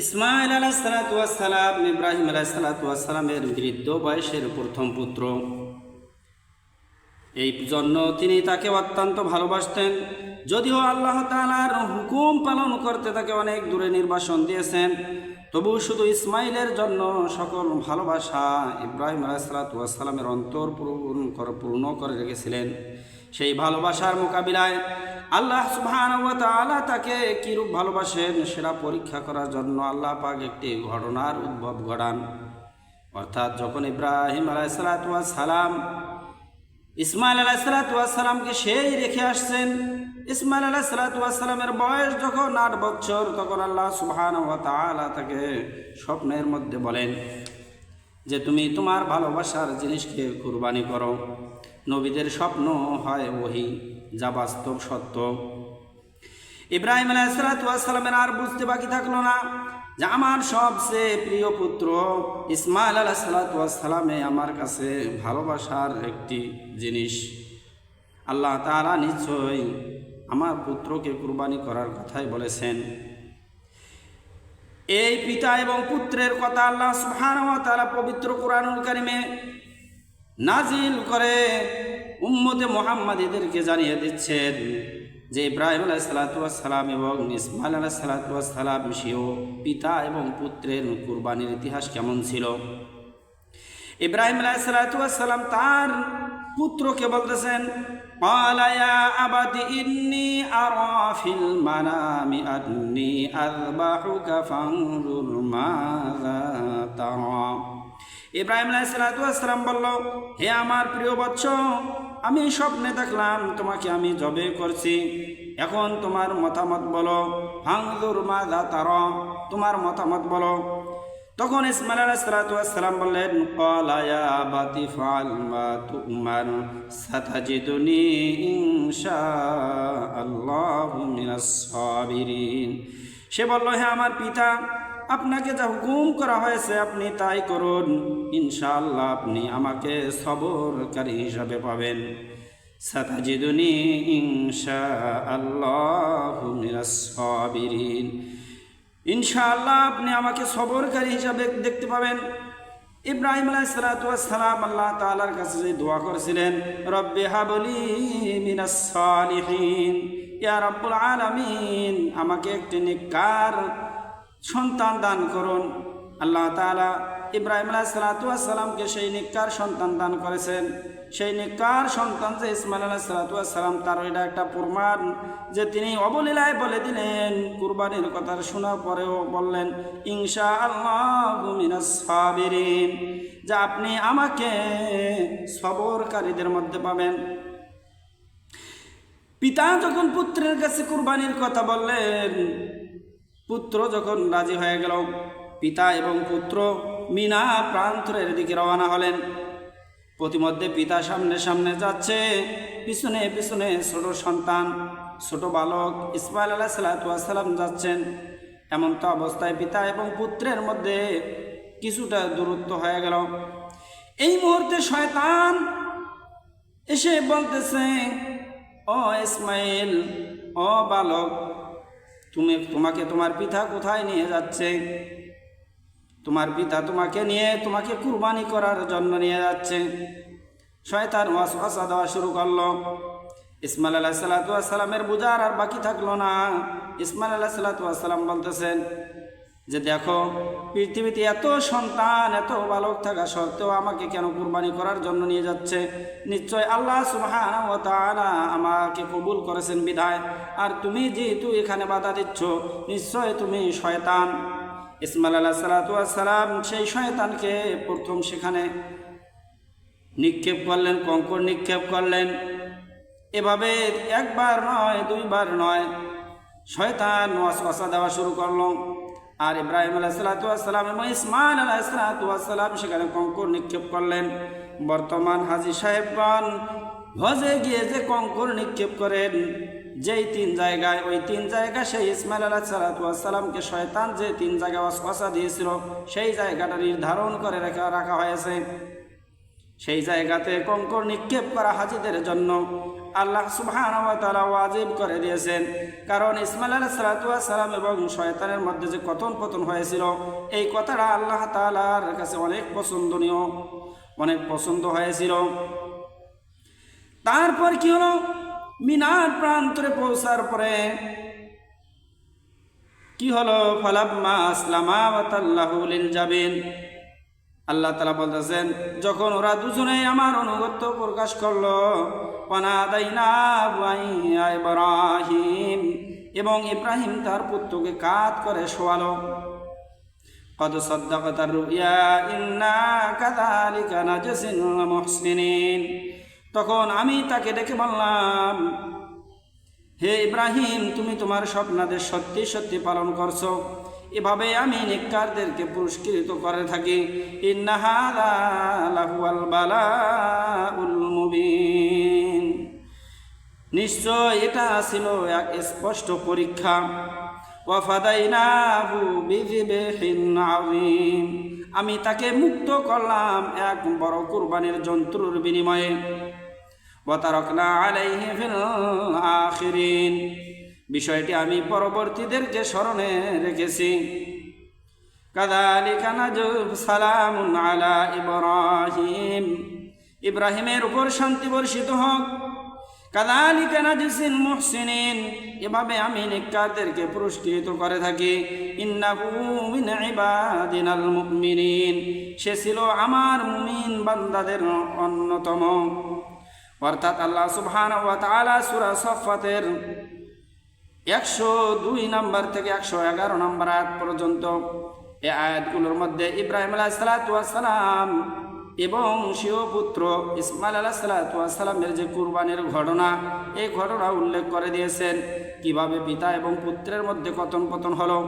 ইসমাইল আলাহিসাল্লাম ইব্রাহিম আলাহিসাল্লামের বৃদ্ধ বয়সের প্রথম পুত্র। এই জন্য তিনি তাকে অত্যন্ত ভালোবাসতেন। যদিও আল্লাহ তালার হুকুম পালন করতে তাকে অনেক দূরে নির্বাসন দিয়েছেন, তবু শুধু ইসমাইলের জন্য সকল ভালোবাসা ইব্রাহিম আলাহিসাল্লামের অন্তর পূরণ পূর্ণ করে রেখেছিলেন। সেই ভালোবাসার মোকাবিলায় আল্লাহ সুবহান তাকে কিরূপ ভালোবাসেন? সেটা পরীক্ষা করার জন্য আল্লাহ পাক একটি ঘটনার উদ্ভব ঘটান। অর্থাৎ যখন ইব্রাহিম আলাইসালাম ইসমাইল আলাইসালামকে সেই রেখে আসছেন, ইসমাইল আলাইসালামের বয়স যখন আট বছর, তখন আল্লাহ সুবহান তাআলা তাকে স্বপ্নের মধ্যে বলেন যে, তুমি তোমার ভালোবাসার জিনিসকে কুরবানি করো। নবীদের স্বপ্ন হয় ওহি। যা বাস্তব সত্য। ইব্রাহিম আলাইসালামের আর বুঝতে বাকি থাকল না যে আমার সবচেয়ে প্রিয় পুত্র ইসমাইল আলাহিসাল্লামে আমার কাছে ভালোবাসার একটি জিনিস। আল্লাহ তারা নিশ্চয়ই আমার পুত্রকে কুরবানি করার কথাই বলেছেন। এই পিতা এবং পুত্রের কথা আল্লাহ ওয়া তাআলা পবিত্র কোরআনুল কারিমে নাজিল করে উম্মতে মোহাম্মদীদেরকে জানিয়ে দিচ্ছেন যে ইব্রাহিম আলাইসালাম এবং ইসমাইল আলাইসালাম সেও পিতা এবং পুত্রের কুরবানির ইতিহাস কেমন ছিল ইব্রাহিম আলাইসালাম তার পুত্রকে বলতেছেন قال يا أبت إني أرى في المنام أني أذبحك فانظر ماذا ترى ইব্রাহিম আলাইসালাম বলল হে আমার প্রিয় বৎস আমি স্বপ্নে দেখলাম, তোমাকে আমি জবে করছি। এখন তোমার মতামত বলো। ভাঙদুর মা দা তার, তোমার মতামত বলো। তখন ইসমাইল বললেন আল্লাহু সে বলল হ্যাঁ আমার পিতা আপনাকে যা হুকুম করা হয়েছে আপনি তাই করুন। ইনশাআল্লাহ আপনি আমাকে সবরকারী হিসাবে পাবেন। সাতাজিদুনি ইনশা আল্লাহ সাবিরিন। ইনশাআল্লাহ আপনি আমাকে সবরকারী হিসাবে দেখতে পাবেন। ইব্রাহিম আলাইসালাম আল্লাহ তালার কাছে যে দোয়া করেছিলেন, রব্বে হাবলি মিনাস সালিহিন। ইয়া রব্বুল আলামিন, আমাকে একটি নিকার সন্তান দান করুন। আল্লাহ তালা ইব্রাহিম সালাতামকে সেই নিকার সন্তান দান করেছেন। সেই নিকার সন্তান যে ইসমাইল আলাহ সালাতাম তার এটা একটা প্রমাণ যে তিনি অবলীলায় বলে দিলেন, কুরবানির কথা শোনার পরেও বললেন ইনশা আল্লাহ যা আপনি আমাকে সবরকারীদের মধ্যে পাবেন। পিতা যখন পুত্রের কাছে কুরবানির কথা বললেন পুত্র যখন রাজি হয়ে গেল, পিতা এবং পুত্র মিনা প্রান্তরের দিকে রওনা হলেন। প্রতিমধ্যে পিতা সামনে সামনে যাচ্ছে, পিছনে পিছনে ছোট সন্তান, ছোট বালক ইসমাইল আলাহ সাল্লাম যাচ্ছেন। এমন তো অবস্থায় পিতা এবং পুত্রের মধ্যে কিছুটা দূরত্ব হয়ে গেল। এই মুহূর্তে শয়তান এসে বলতেছে, ও ইসমাইল, ও বালক তুমি, তোমাকে তোমার পিতা কোথায় নিয়ে যাচ্ছে? তোমার পিতা তোমাকে নিয়ে, তোমাকে কুরবানি করার জন্য নিয়ে যাচ্ছে। শয়তান ওয়াসওয়াসা দেওয়া শুরু করল। ইসমাইল আলাহ সাল্লাতামের বোঝার আর বাকি থাকল না। ইসমাইল আলাহ সাল্লাতাম বলতেছেন যে দেখো, পৃথিবীতে এত সন্তান, এত বালক থাকা সত্ত্বেও আমাকে কেন কুরবানি করার জন্য নিয়ে যাচ্ছে? নিশ্চয় আল্লাহ সুবহান ও তাআলা আমাকে কবুল করেছেন বিধায়। আর তুমি যেহেতু এখানে বাধা দিচ্ছ, নিশ্চয় তুমি শয়তান। ইসমাইল আলাহ সালাতাম সেই শয়তানকে প্রথম সেখানে নিক্ষেপ করলেন, কঙ্কর নিক্ষেপ করলেন। এভাবে একবার নয়, দুইবার নয়, শয়তান ওয়াসওয়াসা দেওয়া শুরু করল। আর ইব্রাহিম আলাইসালাম এবং ইসমাইল আলাইসালাম সেখানে কঙ্কর নিক্ষেপ করলেন। বর্তমান হাজি সাহেবগণ হজে গিয়ে যে কঙ্কর নিক্ষেপ করেন, যেই তিন জায়গায়, ওই তিন জায়গা সেই ইসমাইল আলাহ সালাতামকে শয়তান যে তিন জায়গায় অসা দিয়েছিল, সেই জায়গাটা নির্ধারণ করে রাখা রাখা হয়েছে। সেই জায়গাতে কঙ্কর নিক্ষেপ করা হাজিদের জন্য আল্লাহ সুবহান তারা ওয়াজিব করে দিয়েছেন। কারণ ইসমাইল আলাহ সালাম এবং শয়তানের মধ্যে যে কথন পতন হয়েছিল, এই কথাটা আল্লাহ তালার কাছে অনেক পছন্দনীয়, অনেক পছন্দ হয়েছিল। তারপর কি হলো? মিনার প্রান্তরে পৌঁছার পরে কি হলো? ফালাম্মা আসলামা ওয়াতাল্লাহুলিল যাবেন আল্লাহ তালা বলতেছেন, যখন ওরা দুজনে আমার অনুগত্য প্রকাশ করল ইব্রাহিম, এবং ইব্রাহিম তার পুত্রকে কাত করে শোয়ালো। কত সদ্দাকতার রুইয়া, ইন্না কাদালিকা মুহসিনিন। তখন আমি তাকে ডেকে বললাম, হে ইব্রাহিম, তুমি তোমার স্বপ্নাদের সত্যি সত্যি পালন করছ। এভাবে আমি নিকারদেরকে পুরস্কৃত করে থাকি। মুবিন। নিশ্চয় এটা ছিল এক স্পষ্ট পরীক্ষা। ওয়াফাদাইনাহু বিযিবহিন আযীম। আমি তাকে মুক্ত করলাম এক বড় কুরবানির জন্তুর বিনিময়ে। ওয়াতারাকনা আলাইহি ফিল আখিরিন। বিষয়টি আমি পরবর্তীদের যে স্মরণে রেখেছি। কাদালিকা নাজুব সালামুন আলা ইব্রাহিম। ইব্রাহিমের উপর শান্তি বর্ষিত হোক। কাদালিকা নাজসিল মুহসিনিন। এভাবে আমি নিকারদেরকে পুরস্কৃত করে থাকি। ইবাদিনাল মুমিনিন। সে ছিল আমার মুমিন বান্দাদের অন্যতম। অর্থাৎ আল্লাহ সুবহানাহু ওয়া তাআলা সূরা সফফাতের একশো দুই নাম্বার থেকে একশো এগারো নাম্বার আয়াত পর্যন্ত এ আয়াতগুলোর মধ্যে ইব্রাহিম আলাহ সালাতাম এবং শিবপুত্র ইসমাইল আলাহ সালাতামের যে কুরবানের ঘটনা, এই ঘটনা উল্লেখ করে দিয়েছেন। কীভাবে পিতা এবং পুত্রের মধ্যে কথন পতন হলো?